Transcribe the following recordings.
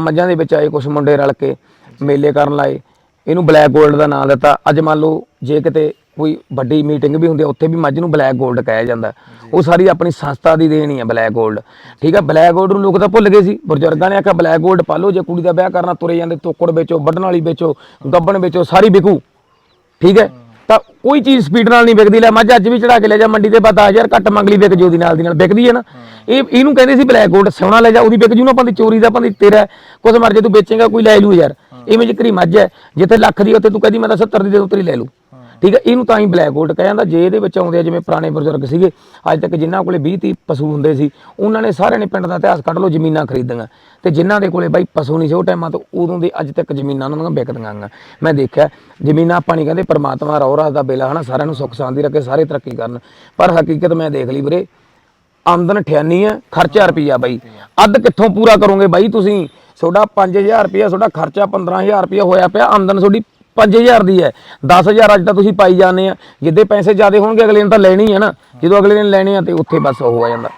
ਮੱਝਾਂ ਦੇ ਵਿੱਚ ਆਏ ਕੁਝ ਮੁੰਡੇ ਰਲ ਕੇ ਮੇਲੇ ਕਰਨ ਲਾਏ। ਇਹਨੂੰ ਬਲੈਕ 골ਡ ਦਾ ਨਾਮ ਦਿੱਤਾ। ਅੱਜ ਮੰਨ ਲਓ ਜੇ ਕਿਤੇ ਕੋਈ ਵੱਡੀ ਮੀਟਿੰਗ ਵੀ ਹੁੰਦੀ ਹੈ ਉੱਥੇ ਵੀ ਮੱਝ ਨੂੰ ਬਲੈਕ 골ਡ ਕਹਿਆ ਜਾਂਦਾ ਉਹ ਸਾਰੀ ਆਪਣੀ ਸੰਸਥਾ ਦੀ ਦੇਣੀ ਹੈ ਬਲੈਕ 골ਡ ਠੀਕ ਹੈ ਬਲੈਕ 골ਡ ਨੂੰ ਲੋਕ ਤਾਂ ਭੁੱਲ ਗਏ ਸੀ। ਬਜ਼ੁਰਗਾਂ ਨੇ ਆਖਿਆ ਬਲੈਕ 골ਡ ਪਾ ਲਓ ਜੇ ਕੁੜੀ ਦਾ ਵਿਆਹ ਕਰਨਾ ਤੁਰੇ ਜਾਂਦੇ ਤੋਕੜ ਵੇਚੋ ਵੱਢਣ ਵਾਲੀ ਵੇਚੋ ਗੱਬਣ ਵੇਚੋ ਸਾਰੀ ਵਿਕੂ। ਠੀਕ ਹੈ? ਤਾਂ ਕੋਈ ਚੀਜ਼ ਸਪੀਡ ਨਾਲ ਨਹੀਂ ਵਿਕਦੀ। ਲੈ ਮੱਝ ਅੱਜ ਵੀ ਚੜਾ ਕੇ ਲੈ ਜਾ ਮੰਡੀ ਤੇ ਬਾ 10000 ਘੱਟ ਮੰਗ ਲਈ ਵਿਕ ਜੋ ਦੀ ਨਾਲ ਦੀ ਨਾਲ। ਵਿਕਦੀ ਹੈ ਨਾ? ਇਹ ਇਹਨੂੰ ਕਹਿੰਦੇ ਸੀ ਬਲੈਕ 골ਡ ਸੋਨਾ ਲੈ ਜਾ ਉਹਦੀ ਵਿਕ ਜੂ ਨਾ ਪੰਦੀ ਚੋਰੀ ਦਾ ਪੰਦੀ ਤੇਰਾ ਹੈ। ਕੁਛ ਮਰ ਜੇ ਤੂੰ ਵੇਚੇਗਾ ਕੋਈ ਲੈ ਲੂ ਯਾਰ। ਇਵੇਂ ਜਿਕਰੀ ਮੱਝ ਹੈ ਜਿੱਥੇ ਲੱਖ ਦੀ ਉੱਥੇ ਤੂੰ ਕਹਦੀ ਮੈਂ ਤਾਂ 70 ਦੀ ਦੇ ਉਤਰੀ ਲੈ ਲੂ। ਠੀਕ ਹੈ ਇਹਨੂੰ ਤਾਂ ਹੀ ਬਲੈਕ 골ਡ ਕਹਿ ਜਾਂਦਾ ਜੇ ਇਹਦੇ ਵਿੱਚ ਆਉਂਦੇ ਆ ਜਿਵੇਂ ਪੁਰਾਣੇ ਬਜ਼ੁਰਗ ਸੀਗੇ ਅੱਜ ਤੱਕ ਜਿਨ੍ਹਾਂ ਕੋਲੇ 20 30 ਪਸ਼ੂ ਹੁੰਦੇ ਸੀ ਉਹਨਾਂ ਨੇ ਸਾਰਿਆਂ ਨੇ ਪਿੰਡ ਦਾ ਇਤਿਹਾਸ ਕੱਢ ਲਓ ਜ਼ਮੀਨਾਂ ਖਰੀਦੀਆਂ। ਤੇ ਜਿਨ੍ਹਾਂ ਦੇ ਕੋਲੇ ਬਾਈ ਪਸ਼ੂ ਨਹੀਂ ਸੀ ਉਹ ਟਾਈਮਾਂ ਤੋਂ ਉਦੋਂ ਦੇ ਅੱਜ ਤੱਕ ਜ਼ਮੀਨਾਂ ਉਹਨਾਂ ਦੀਆਂ ਵਿਕਦੀਆਂ ਆਂ ਮੈਂ ਦੇਖਿਆ ਜ਼ਮੀਨਾਂ ਆਪਾਂ ਨਹੀਂ ਕਹਿੰਦੇ ਪ੍ਰਮਾਤਮਾ ਰੌਰਾ ਦਾ ਬੇਲਾ ਹਨਾ ਸਾਰਿਆਂ ਨੂੰ ਸੁੱਖ ਸ਼ਾਂਤੀ ਰੱਖੇ ਸਾਰੇ ਤਰੱਕੀ ਕਰਨ। ਪਰ ਹਕੀਕਤ ਮੈਂ ਦੇਖ ਲਈ ਵੀਰੇ ਆਮਦਨ 98 ਹੈ ਖਰਚਾ ਰੁਪਈਆ ਬਾਈ। ਅੱਧ ਕਿੱਥੋਂ ਪੂਰਾ ਕਰੋਗੇ ਬਾਈ ਤੁਸੀਂ? ਤੁਹਾਡਾ 5000 ਰੁਪਈਆ ਤੁਹਾਡਾ ਖਰਚਾ 15000 ਰੁਪਈਆ ਹੋਇਆ ਪਿਆ ਆਮਦਨ ਤੁਹਾਡੀ 5000 ਦੀ ਹੈ। 10000 ਅੱਜ ਤਾਂ ਤੁਸੀਂ ਪਾਈ ਜਾਂਦੇ ਆ। ਜਿੱਦੇ ਪੈਸੇ ਜ਼ਿਆਦੇ ਹੋਣਗੇ ਅਗਲੇ ਨੇ ਤਾਂ ਲੈਣੀ ਹੈ ਨਾ। ਜਦੋਂ ਅਗਲੇ ਨੇ ਲੈਣੇ ਆ ਤੇ ਉੱਥੇ ਬਸ ਉਹ ਆ ਜਾਂਦਾ।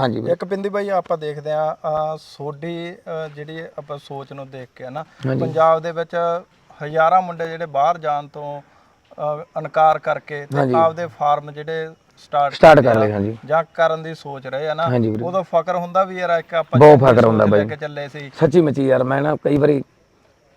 ਹਾਂਜੀ ਇੱਕ ਪਿੰਦੀ ਬਾਈ ਆਪਾਂ ਦੇਖਦੇ ਆ ਸੋਡੀ ਜਿਹੜੀ ਆਪਾਂ ਸੋਚ ਨੂੰ ਦੇਖ ਕੇ ਨਾ ਪੰਜਾਬ ਦੇ ਵਿੱਚ ਹਜ਼ਾਰਾਂ ਮੁੰਡੇ ਜਿਹੜੇ ਬਾਹਰ ਜਾਣ ਤੋਂ ਅ, ਇਨਕਾਰ ਕਰਕੇ ਤੇ ਆਪਦੇ ਫਾਰਮ ਜਿਹੜੇ ਸਟਾਰਟ ਸਟਾਰਟ ਕਰ ਲਏ ਹਾਂਜੀ। ਜਾਂ ਕਰਨ ਦੀ ਸੋਚ ਰਹੇ ਆ ਨਾ ਉਦੋਂ ਫਕਰ ਹੁੰਦਾ ਵੀ ਯਾਰ ਇੱਕ ਆਪਾਂ ਬਹੁਤ ਫਕਰ ਹੁੰਦਾ ਬਾਈ। ਕੇ ਚੱਲੇ ਸੀ। ਸੱਚੀ ਮੱਚੀ ਯਾਰ ਮੈਂ ਨਾ ਕਈ ਵਾਰੀ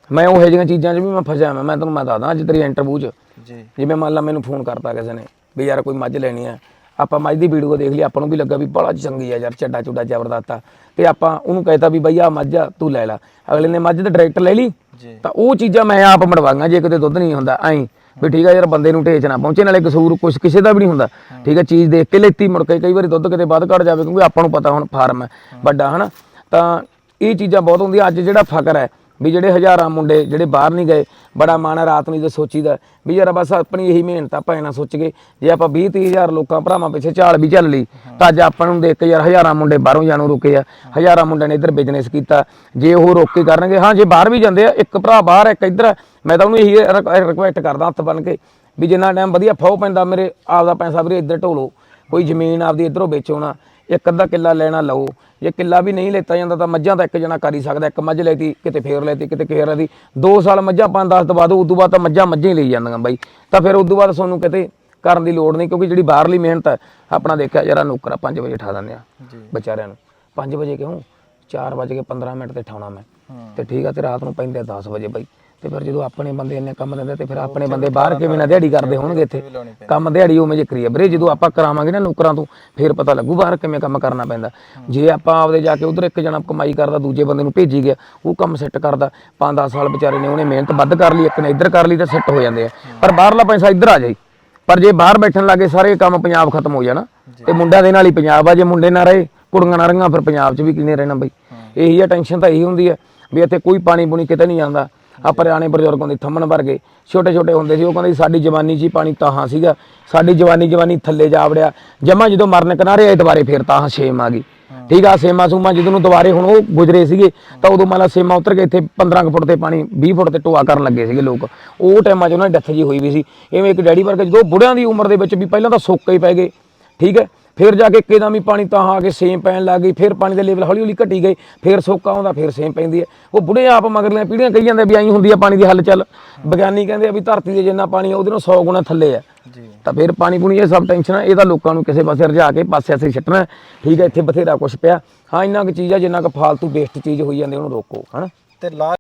ਮੈਂ ਉਹ ਜਿਹੀਆਂ ਚੀਜ਼ਾਂ 'ਚ ਵੀ ਮੈਂ ਫਸਿਆ ਮੈਂ ਤੁਹਾਨੂੰ ਮੈਂ ਦੱਸਦਾ ਅੱਜ ਤੇਰੀ ਇੰਟਰਵਿਊ 'ਚ। ਜੀ। ਜਿਵੇਂ ਮੰਨ ਲਾ ਮੈਨੂੰ ਫੋਨ ਕਰਤਾ ਕਿਸੇ ਨੇ ਵੀ ਯਾਰ ਕੋਈ ਮੱਝ ਲੈਣੀ ਆ। ਆਪਾਂ ਮੱਝ ਦੀ ਵੀਡੀਓ ਦੇਖ ਲਈ ਆਪਾਂ ਨੂੰ ਵੀ ਲੱਗਾ ਵੀ ਬੜਾ ਚੰਗੀ ਆ ਯਾਰ ਚੱਡਾ ਚੁੱਡਾ ਜ਼ਬਰਦਸਤ ਆ। ਤੇ ਆਪਾਂ ਉਹਨੂੰ ਕਹਿਤਾ ਵੀ ਬਈ ਆ ਮੱਝ ਆ ਤੂੰ ਲੈ ਲੈ। ਅਗਲੇ ਨੇ ਮੱਝ ਦਾ ਡਾਇਰੈਕਟ ਲੈ ਲਈ। ਤਾਂ ਉਹ ਚੀਜ਼ਾਂ ਮੈਂ ਆਪ ਮੜਵਾਂਗਾ ਜੇ ਕਿਤੇ ਦੁੱਧ ਨਹੀਂ ਹੁੰਦਾ ਐਂ। ਵੀ ਠੀਕ ਆ ਯਾਰ ਬੰਦੇ ਨੂੰ ਢੇਚ ਨਾ ਪਹੁੰਚੇ ਨਾਲੇ ਕਸੂਰ ਕੁਛ ਕਿਸੇ ਦਾ ਵੀ ਨਹੀਂ ਹੁੰਦਾ। ਠੀਕ ਆ ਚੀਜ਼ ਦੇਖ ਕੇ ਲੈਤੀ ਮੁੜ ਕੇ ਕਈ ਵਾਰੀ ਦੁੱਧ ਕਿਤੇ ਵੱਧ ਘਟ ਜਾਵੇ ਕਿਉਂਕਿ ਆਪਾਂ ਨੂੰ ਪਤਾ ਹੁਣ ਫਾਰਮ ਹੈ ਵੱਡਾ ਹਨਾ? ਤਾਂ ਇਹ ਚੀਜ਼ਾਂ ਬਹੁਤ ਹੁੰਦੀਆਂ ਅੱਜ ਜਿਹੜਾ ਫਕਰ ਹੈ ਵੀ ਜਿਹੜੇ ਹਜ਼ਾਰਾਂ ਮੁੰਡੇ ਜਿਹੜੇ ਬਾਹਰ ਨਹੀਂ ਗਏ ਬੜਾ ਹੈ ਰਾਤ ਨੂੰ ਜੇ ਸੋਚੀਦਾ ਵੀ ਯਾਰ ਬਸ ਆਪਣੀ ਇਹੀ ਮਿਹਨਤ ਆਪਾਂ ਇਹਨਾਂ ਸੋਚ ਕੇ ਜੇ ਆਪਾਂ 20 30000 ਲੋਕਾਂ ਭਰਾਵਾਂ ਪਿੱਛੇ ਝਾਲ ਵੀ ਚੱਲ ਲਈ ਤਾਂ ਅੱਜ ਆਪਾਂ ਨੂੰ ਦੇਖ ਕੇ ਯਾਰ ਹਜ਼ਾਰਾਂ ਮੁੰਡੇ ਬਾਹਰੋਂ ਜਾਣੋਂ ਰੁਕੇ ਆ ਹਜ਼ਾਰਾਂ ਮੁੰਡਿਆਂ ਨੇ ਇੱਧਰ ਬਿਜ਼ਨਸ ਕੀਤਾ। ਜੇ ਉਹ ਰੋਕ ਕੇ ਕਰਨਗੇ ਹਾਂ ਜੇ ਬਾਹਰ ਵੀ ਜਾਂਦੇ ਆ ਇੱਕ ਭਰਾ ਬਾਹਰ ਇੱਕ ਇੱਧਰ ਹੈ, ਮੈਂ ਤਾਂ ਉਹਨੂੰ ਇਹੀ ਰਿਕੁਐਸਟ ਕਰਦਾ ਹੱਥ ਬਨ ਕੇ ਵੀ ਜਿੰਨਾ ਟਾਈਮ ਵਧੀਆ ਫਾਉ ਪੈਂਦਾ ਮੇਰੇ ਆਪਦਾ ਪੈਸਾ ਵੀਰੇ ਇੱਧਰ ਢੋਲੋ ਕੋਈ ਜ਼ਮੀਨ ਆਪਦੀ ਇੱਧਰੋਂ ਵੇਚੋ ਨਾ ਇੱਕ ਅੱਧਾ ਕਿੱਲਾ ਲੈਣਾ ਲਓ ਜੇ ਕਿੱਲਾ ਵੀ ਨਹੀਂ ਲੈਤਾ ਜਾਂਦਾ ਤਾਂ ਮੱਝਾਂ ਤਾਂ ਇੱਕ ਜਣਾ ਕਰ ਹੀ ਸਕਦਾ ਇੱਕ ਮੱਝ ਲੈਤੀ ਕਿਤੇ ਫੇਰ ਲੈਤੀ ਕਿਤੇ ਫੇਰ ਲੈਤੀ 2 ਸਾਲ ਮੱਝਾਂ ਪੰਜ 10 ਦਵਾ ਦੋ ਉਦੋਂ ਬਾਅਦ ਤਾਂ ਮੱਝਾਂ ਮੱਝਾਂ ਹੀ ਲਈ ਜਾਂਦੀਆਂ ਬਾਈ ਤਾਂ ਫਿਰ ਉਦੋਂ ਬਾਅਦ ਤੁਹਾਨੂੰ ਕਿਤੇ ਕਰਨ ਦੀ ਲੋੜ ਨਹੀਂ ਕਿਉਂਕਿ ਜਿਹੜੀ ਬਾਹਰਲੀ ਮਿਹਨਤ ਹੈ ਆਪਣਾ ਦੇਖਿਆ ਜਰਾ ਨੌਕਰਾ 5 ਵਜੇ ਠਾ ਦਿੰਦੇ ਆ ਵਿਚਾਰਿਆਂ ਨੂੰ। 5 ਵਜੇ ਕਿਉਂ? 4 ਵਜੇ ਕੇ 15 ਮਿੰਟ ਤੇ ਠਾਉਣਾ ਮੈਂ। ਤੇ ਠੀਕ ਆ ਤੇ ਰਾਤ ਨੂੰ ਪੈਂਦੇ 10 ਵਜੇ ਬਾਈ। ਤੇ ਫਿਰ ਜਦੋਂ ਆਪਣੇ ਬੰਦੇ ਇੰਨੇ ਕੰਮ ਦਿੰਦੇ ਤੇ ਫਿਰ ਆਪਣੇ ਬੰਦੇ ਬਾਹਰ ਕਿਵੇਂ ਨਾ ਦਿਹਾੜੀ ਕਰਦੇ ਹੋਣਗੇ ਇੱਥੇ। ਕੰਮ ਦਿਹਾੜੀ ਉਵੇਂ ਜੇ ਕਰੀਏ ਵੀਰੇ ਜਦੋਂ ਆਪਾਂ ਕਰਾਵਾਂਗੇ ਨਾ ਨੌਕਰਾਂ ਤੋਂ ਫਿਰ ਪਤਾ ਲੱਗੂ ਬਾਹਰ ਕਿਵੇਂ ਕੰਮ ਕਰਨਾ ਪੈਂਦਾ। ਜੇ ਆਪਾਂ ਆਪਦੇ ਜਾ ਕੇ ਉਧਰ ਇੱਕ ਜਣਾ ਕਮਾਈ ਕਰਦਾ ਦੂਜੇ ਬੰਦੇ ਨੂੰ ਭੇਜੀ ਗਿਆ ਉਹ ਕੰਮ ਸੈੱਟ ਕਰਦਾ। 5-10 ਸਾਲ ਵਿਚਾਰੇ ਨੇ ਉਹਨੇ ਮਿਹਨਤ ਵੱਧ ਕਰ ਲਈ ਇੱਕ ਨੇ ਇੱਧਰ ਕਰ ਲਈ ਤਾਂ ਸੈੱਟ ਹੋ ਜਾਂਦੇ ਆ। ਪਰ ਬਾਹਰਲਾ ਪੈਸਾ ਇੱਧਰ ਆ ਜਾਈ ਪਰ ਜੇ ਬਾਹਰ ਬੈਠਣ ਲੱਗੇ ਸਾਰੇ ਕੰਮ ਪੰਜਾਬ ਖਤਮ ਹੋ ਜਾਣਾ। ਤੇ ਮੁੰਡਿਆਂ ਦੇ ਨਾਲ ਹੀ ਪੰਜਾਬ ਆ ਜੇ ਮੁੰਡੇ ਨਾ ਰਹੇ ਕੁੜੀਆਂ ਨਾ ਰਹੀਆਂ ਫਿਰ ਪੰਜਾਬ 'ਚ ਵੀ ਕਿਨੇ ਰਹਿਣਾ ਬਈ? ਇਹੀ ਆ ਟੈਨਸ਼ਨ ਤਾਂ ਇਹੀ ਹੁੰਦੀ ਹੈ ਵੀ ਇੱਥੇ ਕੋਈ ਪਾਣੀ ਪੂਣੀ ਕਿਤੇ ਨਹੀਂ ਜਾਂਦਾ ਆ ਪੁਰਾਣੇ ਬਜ਼ੁਰਗਾਂ ਦੇ ਥੰਮਣ ਵਰਗੇ ਛੋਟੇ ਛੋਟੇ ਹੁੰਦੇ ਸੀ ਉਹ ਕਹਿੰਦੇ ਸਾਡੀ ਜਵਾਨੀ 'ਚ ਹੀ ਪਾਣੀ ਤਾਹਾਂ ਸੀਗਾ। ਸਾਡੀ ਜਵਾਨੀ ਜਵਾਨੀ ਥੱਲੇ ਜਾ ਵੜਿਆ। ਜਮਾ ਜਦੋਂ ਮਰਨ ਕਿਨਾਰੇ ਆਏ ਦੁਬਾਰੇ ਫੇਰ ਤਾਹਾਂ ਛੇਮ ਆ ਗਈ। ਠੀਕ ਆ ਸੇਮਾ ਸੂਮਾ ਜਦੋਂ ਨੂੰ ਦੁਬਾਰੇ ਹੁਣ ਉਹ ਗੁਜਰੇ ਸੀਗੇ ਤਾਂ ਉਦੋਂ ਮਾਲਾ ਸੇਮਾ ਉਤਰ ਕੇ ਇੱਥੇ 15 ਕੁ ਫੁੱਟ ਤੇ ਪਾਣੀ 20 ਫੁੱਟ ਤੇ ਟੋਆ ਕਰਨ ਲੱਗੇ ਸੀਗੇ ਲੋਕ। ਉਹ ਟਾਈਮਾਂ 'ਚ ਉਹਨਾਂ ਦੀ ਡੈਥ ਜੀ ਹੋਈ ਵੀ ਸੀ। ਇਵੇਂ ਇੱਕ ਡੈਡੀ ਵਰਗਾ ਜਦੋਂ ਬੁੜਿਆਂ ਦੀ ਉਮਰ ਦੇ ਵਿੱਚ ਵੀ ਪਹਿਲਾਂ ਤਾਂ ਸੋਕੇ ਹੀ ਪੈ ਗਏ। ਠੀਕ ਹੈ ਫਿਰ ਜਾ ਕੇ ਇੱਕਦਮ ਹੀ ਪਾਣੀ ਤਾਂ ਆ ਕੇ ਸੇਮ ਪੈਣ ਲੱਗ ਗਈ ਫਿਰ ਪਾਣੀ ਦੇ ਲੈਵਲ ਹੌਲੀ ਹੌਲੀ ਘਟੀ ਗਏ ਫਿਰ ਸੋਕਾ ਆਉਂਦਾ ਫਿਰ ਸੇਮ ਪੈਂਦੀ ਹੈ। ਉਹ ਬੁੜੇ ਆਪ ਮਗਰਲੀਆਂ ਪੀੜ੍ਹੀਆਂ ਕਹੀ ਜਾਂਦੇ ਵੀ ਆਈ ਹੁੰਦੀ ਆ ਪਾਣੀ ਦੀ ਹੱਲ ਚੱਲ ਵਿਗਿਆਨੀ ਕਹਿੰਦੇ ਆ ਵੀ ਧਰਤੀ ਦੇ ਜਿੰਨਾ ਪਾਣੀ ਆ ਉਹਦੇ ਨਾਲੋਂ 100 ਗੁਣਾ ਥੱਲੇ ਆ। ਤਾਂ ਫਿਰ ਪਾਣੀ ਪੂਣੀ ਇਹ ਸਭ ਟੈਨਸ਼ਨ ਆ ਇਹ ਤਾਂ ਲੋਕਾਂ ਨੂੰ ਕਿਸੇ ਪਾਸੇ ਰਜਾ ਕੇ ਪਾਸੇ ਅਸੀਂ ਛੱਟਣਾ। ਠੀਕ ਹੈ ਇੱਥੇ ਬਥੇਰਾ ਕੁਝ ਪਿਆ। ਹਾਂ ਇੰਨਾ ਕੁ ਚੀਜ਼ ਆ ਜਿੰਨਾ ਕੁ ਫਾਲਤੂ ਵੇਸਟ ਚੀਜ਼ ਹੋਈ ਜਾਂਦੀ ਉਹਨੂੰ ਰੋਕੋ ਹਨਾ? ਤੇ ਲਾ